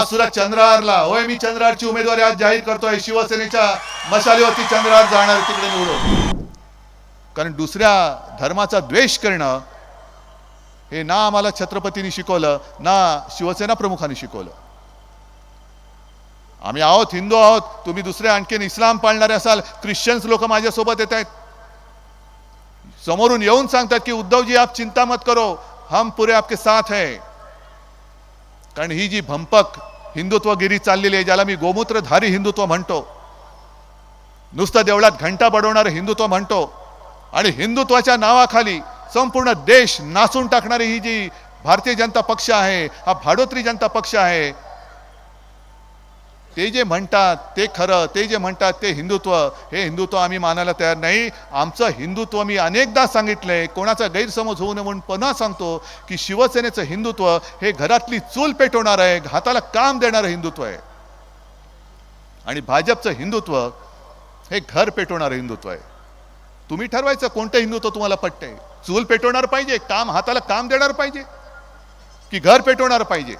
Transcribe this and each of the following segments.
आज सुद्धा चंद्रहारला होय मी चंद्रहारची उमेदवारी आज जाहीर करतोय. शिवसेनेच्या मशालीवरती चंद्रहार जाणार तिकडे निवडून. कारण दुसऱ्या धर्माचा द्वेष करणं हे ना आम्हाला छत्रपतींनी शिकवलं ना शिवसेना प्रमुखांनी शिकवलं. आम्ही आहोत हिंदू आहोत तुम्ही दुसरे आणखीन इस्लाम पाळणारे असाल ख्रिश्चन्स लोक माझ्यासोबत येत आहेत. समोरून येऊन सांगतात की उद्धवजी आप चिंता मत करो हम पुरे आपके साथ है. कारण ही जी भंपक हिंदुत्वगिरी चाललेली आहे ज्याला मी गोमूत्रधारी हिंदुत्व म्हणतो. नुसतं देवळात घंटा बडवणारं हिंदुत्व म्हणतो. आणि हिंदुत्वाच्या नावाखाली संपूर्ण देश नासून टाकणारी ही जी भारतीय जनता पक्ष आहे हा भाडोत्री जनता पक्ष आहे ते जे म्हणतात ते खरं ते जे म्हणतात ते हिंदुत्व. हे हिंदुत्व आम्ही मानायला तयार नाही. आमचं हिंदुत्व मी अनेकदा सांगितलं आहे कोणाचा गैरसमज होऊ नये म्हणून पुन्हा सांगतो की शिवसेनेचं हिंदुत्व हे घरातली चूल पेटवणार आहे हाताला काम देणारं हिंदुत्व आहे. आणि भाजपचं हिंदुत्व हे घर पेटवणारं हिंदुत्व आहे. तुम्ही ठरवायचं कोणतं हिंदुत्व तुम्हाला पटतंय. चूल पेटवणार पाहिजे काम हाताला काम देणार पाहिजे की घर पेटवणार पाहिजे?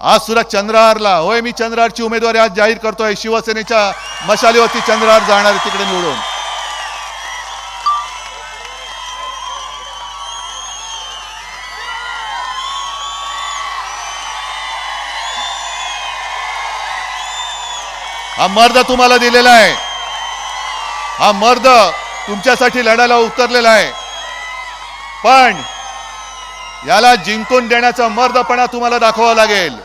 आज सुद्धा चंद्रहारला होय मी चंद्रहारची उमेदवारी आज जाहीर करतोय. शिवसेनेच्या मशालीवरती चंद्रहार जाणार तिकडे निवडून. हा मर्द तुम्हाला दिलेला आहे. हा मर्द तुमच्यासाठी लढायला उतरलेला आहे. पण याला जिंकून देण्याचा मर्दपणा तुम्हाला दाखवावा लागेल.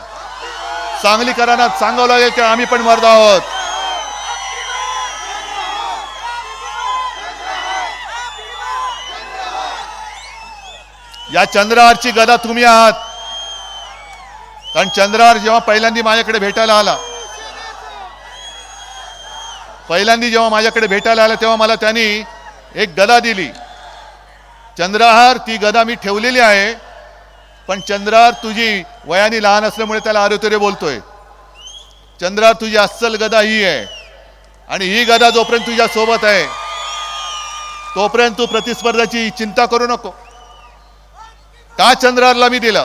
सांगलीकरांना सांगावं लागेल की आम्ही पण मर्द आहोत. या चंद्रहारची गदा तुम्ही आहात. कारण चंद्रहार जेव्हा पहिल्यांदा माझ्याकडे भेटायला आला पहिल्यांदा जेव्हा माझ्याकडे भेटायला आला तेव्हा मला त्यांनी एक गदा दिली. चंद्रहार ती गदा मी ठेवलेली आहे. पण चंद्रार तुझी वयाने लहान असल्यामुळे त्याला आरोतरे बोलतोय. चंद्रार तुझी अस्सल गदा ही आहे. आणि ही गदा जोपर्यंत तुझ्या सोबत आहे तोपर्यंत तू प्रतिस्पर्धाची चिंता करू नको. का चंद्रारला मी दिलं?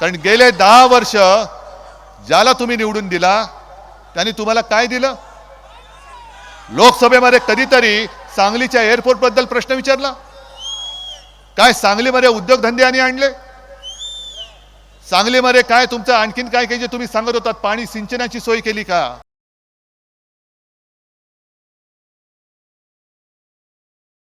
कारण गेले दहा वर्ष ज्याला तुम्ही निवडून दिला त्यांनी तुम्हाला काय दिलं? लोकसभेमध्ये कधीतरी सांगलीच्या एअरपोर्टबद्दल प्रश्न विचारला. काय सांगलीमध्ये उद्योगधंदे आणि आणले? सांगलीमध्ये काय तुमचं आणखीन काय काही जे तुम्ही सांगत होतात? पाणी सिंचनाची सोय केली का?